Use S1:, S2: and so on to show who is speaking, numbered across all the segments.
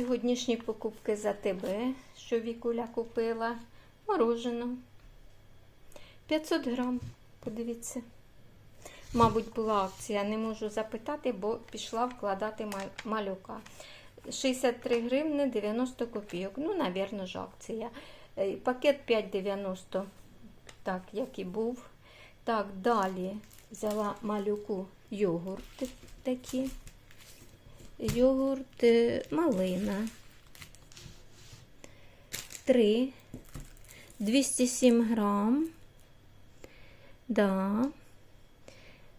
S1: Сьогоднішні покупки за тебе, що Вікуля купила. Морожено. 500 грам, подивіться. Мабуть, була акція, не можу запитати, бо пішла вкладати малюка. 63 гривни 90 копійок. Ну, навірно, ж акція. Е, Пакет 5,90, так, як і був. Так, далі взяла малюку йогурти такі. Йогурт е, малина. 3. 207 грам. Да.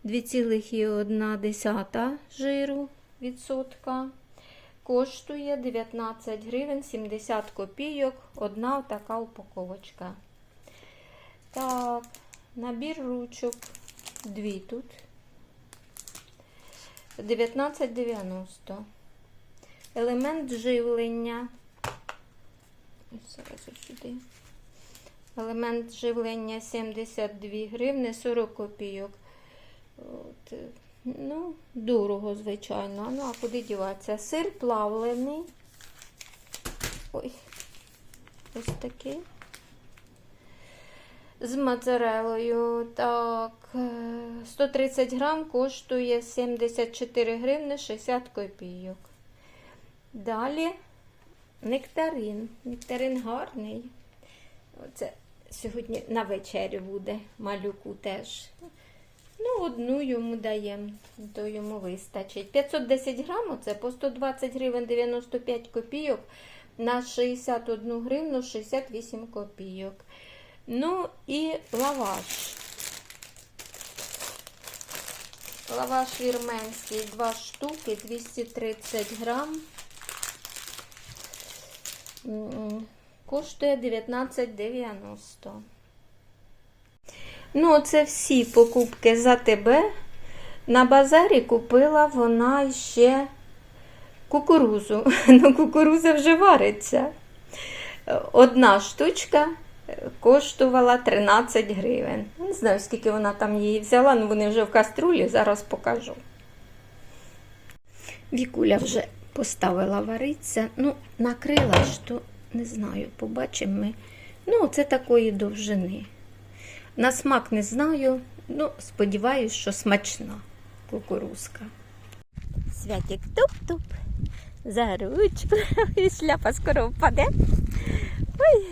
S1: 2,1 жиру відсотка. Коштує 19 гривень 70 копійок. Одна така упаковочка. Так, набір ручок. Дві тут. 19,90. Елемент живлення. Сюди. Елемент живлення 72 гривни 40 копійок. От, ну, дорого, звичайно. Ну, а куди діватися? Сир плавлений. Ой, ось такий. З моцарелою. Так, е, 130 грам коштує 74 гривни 60 копійок. Далі нектарин. Нектарин гарний. Оце сьогодні на вечерю буде малюку теж. Ну, одну йому даємо, то йому вистачить. 510 грам, це по 120 гривень 95 копійок на 61 гривну 68 копійок. Ну і лаваш. Лаваш вірменський 2 штуки, 230 грам. Коштує 19,90. Ну, це всі покупки за тебе. На базарі купила вона ще кукурузу. Ну, кукуруза вже вариться. Одна штучка е, коштувала 13 гривень. Не знаю, скільки вона там її взяла, ну вони вже в каструлі, зараз покажу. Вікуля вже поставила варитися. Ну, накрила, що не знаю, побачимо ми. Ну, це такої довжини. На смак не знаю, ну, сподіваюсь, що смачна кукурузка. Святик туп-туп. За ручку. І шляпа скоро впаде. Ой.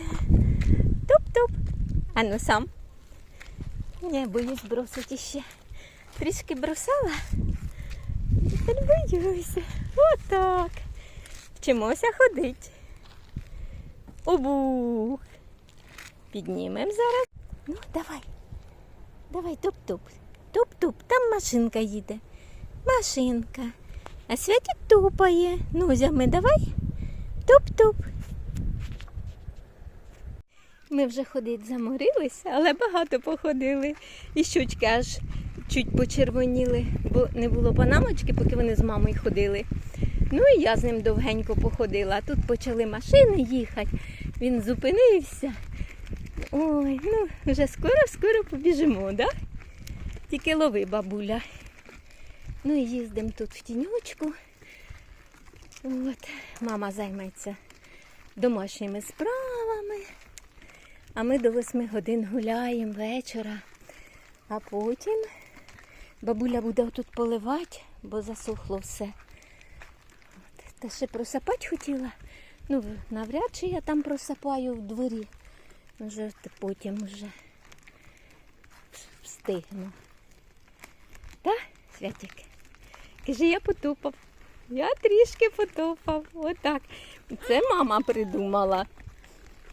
S1: А ну сам. Не боюсь бросити ще. Трішки бросала. Тепер боюся. Отак. Вчимося ходити. Обух. Піднімемо зараз. Ну, давай. Давай, туп-туп. Туп-туп. Там машинка їде. Машинка. А Святик тупає. Нозями давай. Туп-туп. Ми вже ходить заморилися, але багато походили. І щучки аж чуть почервоніли, бо не було панамочки, поки вони з мамою ходили. Ну і я з ним довгенько походила. Тут почали машини їхати. Він зупинився. Ой, ну вже скоро-скоро побіжимо, да? Тільки лови, бабуля. Ну і їздимо тут в тіньочку. От, мама займеться домашніми справами. А ми до восьми годин гуляємо вечора. А потім бабуля буде тут поливати, бо засохло все. Та ще просапати хотіла. Ну, навряд чи я там просапаю в дворі. Вже потім вже встигну. Так, Святик? Каже, я потупав. Я трішки потопав. Отак. Це мама придумала.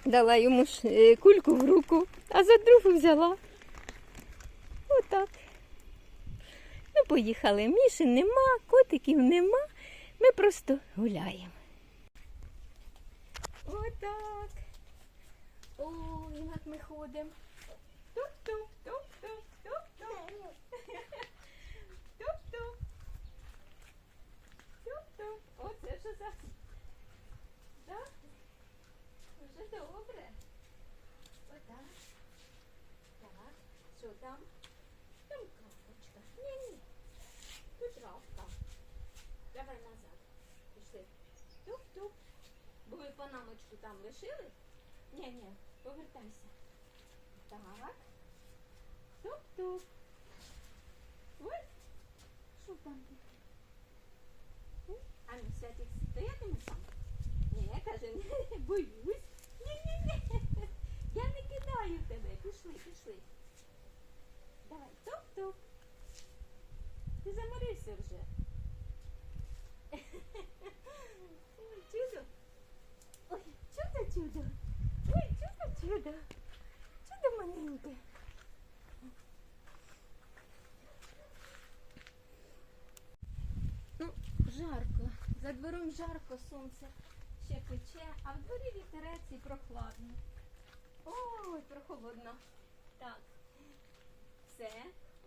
S1: Дала йому е, кульку в руку, а за другу взяла. Отак. Ну, поїхали. Міші нема, котиків нема. Ми просто гуляємо. Отак. Ой, як ми ходимо. Туп-туп, туп-туп, туп-туп. Туп-туп. Туп-туп. Оце що за. Так? Вже добре. Отак. Так. Що там? Там крапочка. Ні-ні. Тут травка. Давай назад. Пішли. Туп-туп. панамочку там лишили? Ні, ні, повертайся. Так. Тук-тук. Ой, що там таке? А ну, Святик, стоятиме сам? Ні, каже, ні, боюсь. Ні-ні-ні. Я не кидаю тебе. Пішли, пішли. Давай, тук-тук. Ти заморився вже. Ой, чудо. Ой, чудо, чудо. Ой, чудо, чудо. Чудо маленьке. Ну, жарко. За двором жарко, сонце ще пече, а в дворі вітерець і прохладно. Ой, прохолодно. Так. Все,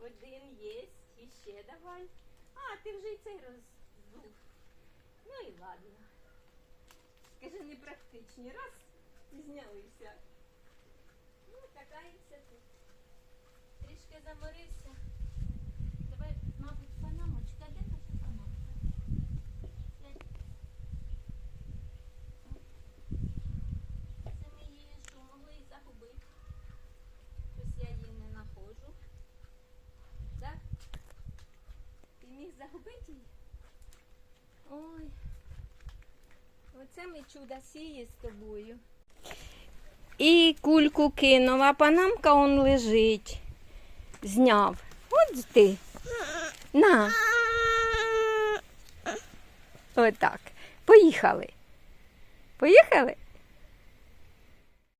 S1: один є, і ще давай. А, ти вже й цей роздув. Скажи, непрактичні. Раз і знялися. Ну, все тут. Трішки заморився. Давай, мабуть, панамочка. Де наша? Глянь. Це ми її що могли і загубити. Щось я її не знаходжу. Так? Ти міг загубити її? Ой. Оце ми чудо сіє з тобою. І кульку кинув, а панамка он лежить. Зняв. От ти. На. Отак. Поїхали. Поїхали?